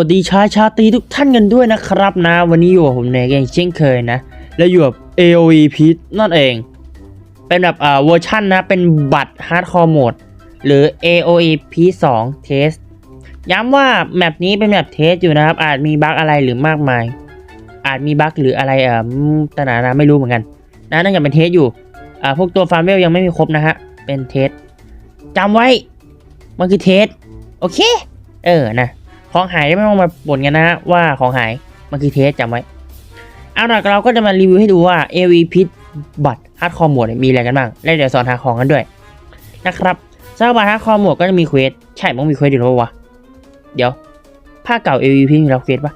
สวัสดีชายชาตีทุกท่านกันด้วยนะครับนะ วันนี้อยู่กับผมเนกเองเช่นเคยนะ แล้วอยู่กับ AOE p e นั่นเอง เป็นแบบอ่าเวอร์ชันนะ เป็นบัตรฮาร์ดคอร์โหมด หรือ AOE p 2 Test ย้ำว่าแมปนี้เป็นแมปเทสอยู่นะครับ อาจมีบั๊กอะไรหรือมากมาย อาจมีบั๊กหรืออะไรเอ่อต่านะไม่รู้เหมือนกัน นะนั่นยังเป็นเทสอยู่อ่าพวกตัวฟาร์มเวลยังไม่มีครบนะฮะเป็นเทสจำไว้มันคือเทสโอเค เออนะ ของหายไม่ต้องมาบ่นกันนะฮะว่าของหายมันคือเทสจำไว้เอาล่ะเราก็จะมารีวิวให้ดูว่า AV พิษบัตรฮาร์ดคอร์โหมดมีอะไรกันบ้าง และเดี๋ยวสอนหาของกันด้วยนะครับสำหรับบัตรฮาร์ดคอร์โหมดก็จะมีเควสใช่มันมีเควสอยู่แล้ววะเดี๋ยวภาคเก่า AV พิษมีแล้วเควสปะ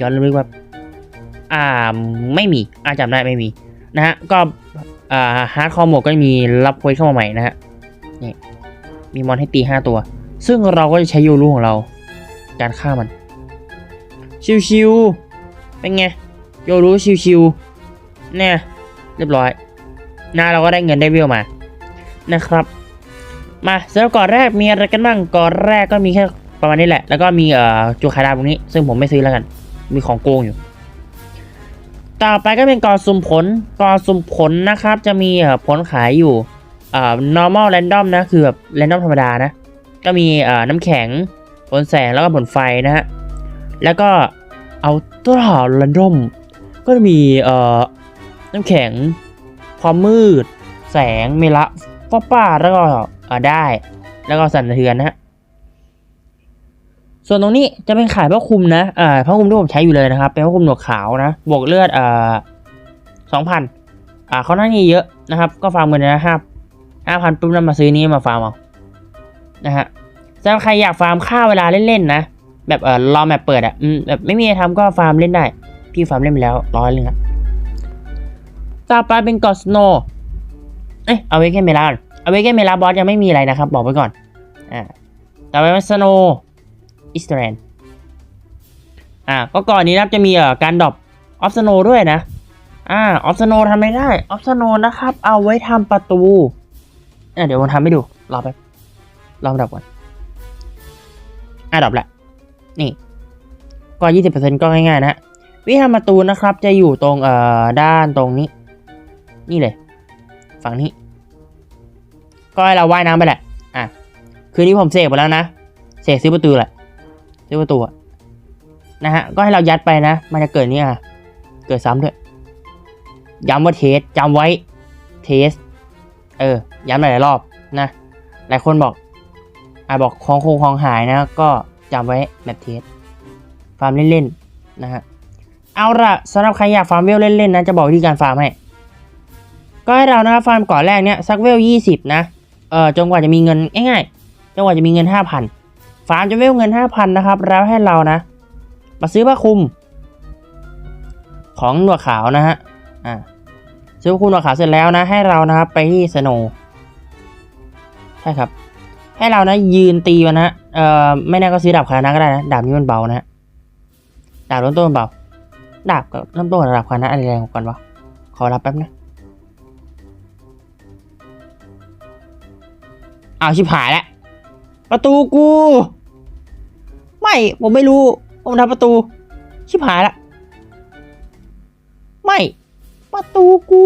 ย้อนนึกว่าอ่าไม่มีอาจำได้ไม่มีนะฮะก็อ่าฮาร์ดคอร์โหมดก็มีรับเควสเข้ามาใหม่นะฮะนี่มีมอนให้ตีห้าตัว ซึ่งเราก็จะใช้โยรูของเรา การฆ่ามัน ชิวๆเป็นไงโยรูชิวๆเนี่ยเรียบร้อยหน้าเราก็ได้เงินได้เวลมานะครับ มาสำหรับก่อนแรกมีอะไรกันบ้างก่อนแรกก็มีแค่ประมาณนี้แหละ แล้วก็มีเอ่อจูคาดาตรงนี้ ซึ่งผมไม่ซื้อแล้วกัน มีของโกงอยู่ ต่อไปก็เป็นกอสุ่มผลกอสุ่มผลนะครับ จะมีเอ่อผลขายอยู่เอ่อ normal random นะ คือแบบ random ธรรมดานะ ก็มีน้ำแข็งผลแสงแล้วก็ผลไฟนะฮะ แล้วก็เอาตัวหารันดอมก็จะมีเอ่อน้ำแข็ง ความมืด แสงเมละฟ้าป้าแล้วก็ได้ แล้วก็สั่นสะเทือนนะฮะส่วนตรงนี้จะเป็นขายผ้าคลุมนะอ่าผ้าคลุมที่ผมใช้อยู่เลยนะครับ เป็นผ้าคลุมหนวดขาวนะ บวกเลือดอ่าสองพันอ่าเขาหน้านี้เยอะนะครับ ก็ฟาร์มเงินนะห้าห้าพันปุ๊บแล้วมาซื้อนี้มาฟาร์มเอา นะฮะสำหรับใครอยากฟาร์มข้าวเวลาเล่นๆนะ แบบเออรอแมปเปิดอะ่ะแบบไม่มีอะไรทำก็ฟาร์มเล่นได้ พี่ฟาร์มเล่นไปแล้วร้อยเลยนะต่อไปเป็นกอสโนเอ้ยเอาไว้แค่เมลาเอาไว้แค่เมลาบอสยังไม่มีอะไรนะครับ บอกไว้ก่อนอ่าต่อไปเป็นสโนอิสเตรนอ่าก็ก่อนนี้นะจะมีเอ่อการดรอปออฟสโนด้วยนะอ่าออฟสโนทำไม่ได้ออฟสโนนะครับ เอาไว้ทำประตูอ่าเดี๋ยวผมทำให้ดูรอแป๊บ ลองดับก่อนอะดับแหละ นี่ก็ยี่สิบเปอร์เซ็นต์ก็ง่ายๆนะฮะวิธีทำประตูนะครับ จะอยู่ตรงเอ่อด้านตรงนี้ นี่เลย ฝั่งนี้ ก็ให้เราว่ายน้ำไปแหละ อะ คืนนี้ผมเสกไปแล้วนะเสกซื้อประตูแหละซื้อประตูอะนะฮะ ก็ให้เรายัดไปนะ มันจะเกิดนี่อะ เกิดซ้ำด้วย ย้ำว่าเทสจำไว้ เทส เออ ย้ำหลายรอบนะ หลายคนบอก อ่าบอกของคงของหายนะ ก็จำไว้แบบเทสฟาร์มเล่นๆนะฮะเอาละสำหรับใครอยากฟาร์มเวลเล่นๆนะจะบอกวิธีการฟาร์มให้ก็ให้เรานะครับฟาร์มก่อนแรกเนี้ยสักเวลยี่สิบนะเออจนกว่าจะมีเงินง่ายๆจนกว่าจะมีเงินห้าพันฟาร์มจนเวลเงินห้าพันนะครับ แล้วให้เรานะ มาซื้อผ้าคลุม ของหนวดขาวนะฮะอ่าซื้อผ้าคลุมหนวดขาวเสร็จแล้วนะ ให้เรานะครับไปที่สโนใช่ครับ ให้เรานะยืนตีมันนะเอ่อไม่แน่ก็ซื้อดาบคานะก็ได้นะดาบนี้มันเบานะดาบเริ่มต้นมันเบาดาบกับเริ่มต้นกับดาบคานะอะไรแรงกว่ากันวะขอรับแป๊บนะอ้าวชิบหายแล้วประตูกู ไม่ผมไม่รู้ผมทำประตู ชิบหายละไม่ ประตูกู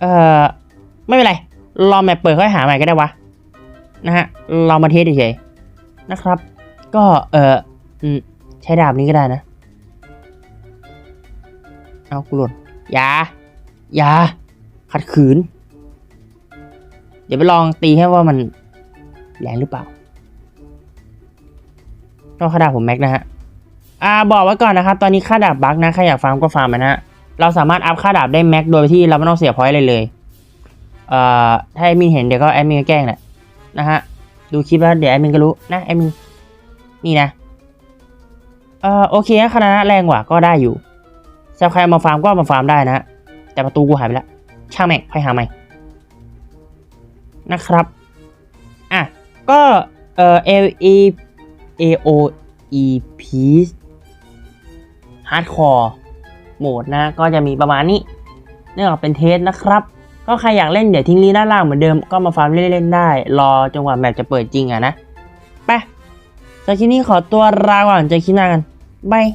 เอ่อ ไม่เป็นไร รอแมปเปิดค่อยหาใหม่ก็ได้วะนะฮะเรามาเทสเฉยๆนะครับ ก็เออใช้ดาบนี้ก็ได้นะ เอากูหล่นอย่าอย่าขัดขืน เดี๋ยวไปลองตีให้ว่ามันแรงหรือเปล่าต้องค่าดาบผมแม็กนะฮะอ่าบอกไว้ก่อนนะครับ ตอนนี้ค่าดาบบักนะใครอยากฟาร์มก็ฟาร์มนะฮะเราสามารถอัพค่าดาบได้แม็กโดยที่เราไม่ต้องเสียพอยต์เลยเลย ถ้าแอดมินเห็นเดี๋ยวก็แอดมินก็แกล้งแหละนะฮะดูคลิปแล้วเดี๋ยวแอดมินก็รู้นะแอดมินนี่นะเอ่อโอเคนะคณะแรงกว่าก็ได้อยู่สำหรับใครมาฟาร์มก็มาฟาร์มได้นะแต่ประตูกูหายไปแล้วช่างแม่งค่อยหาใหม่นะครับอะก็เอ่อ L E A O E P Hardcore โหมดนะก็จะมีประมาณนี้เนื่องจากเป็นเทสนะครับ ก็ใครอยากเล่นเดี๋ยวทิ้งลิงก์ด้านล่างเหมือนเดิมก็มาฟาร์มเล่นๆได้ รอจนกว่าแมปจะเปิดจริงอะนะไปจากที่นี่ขอตัวลาก่อนเจอคลิปหน้ากันบาย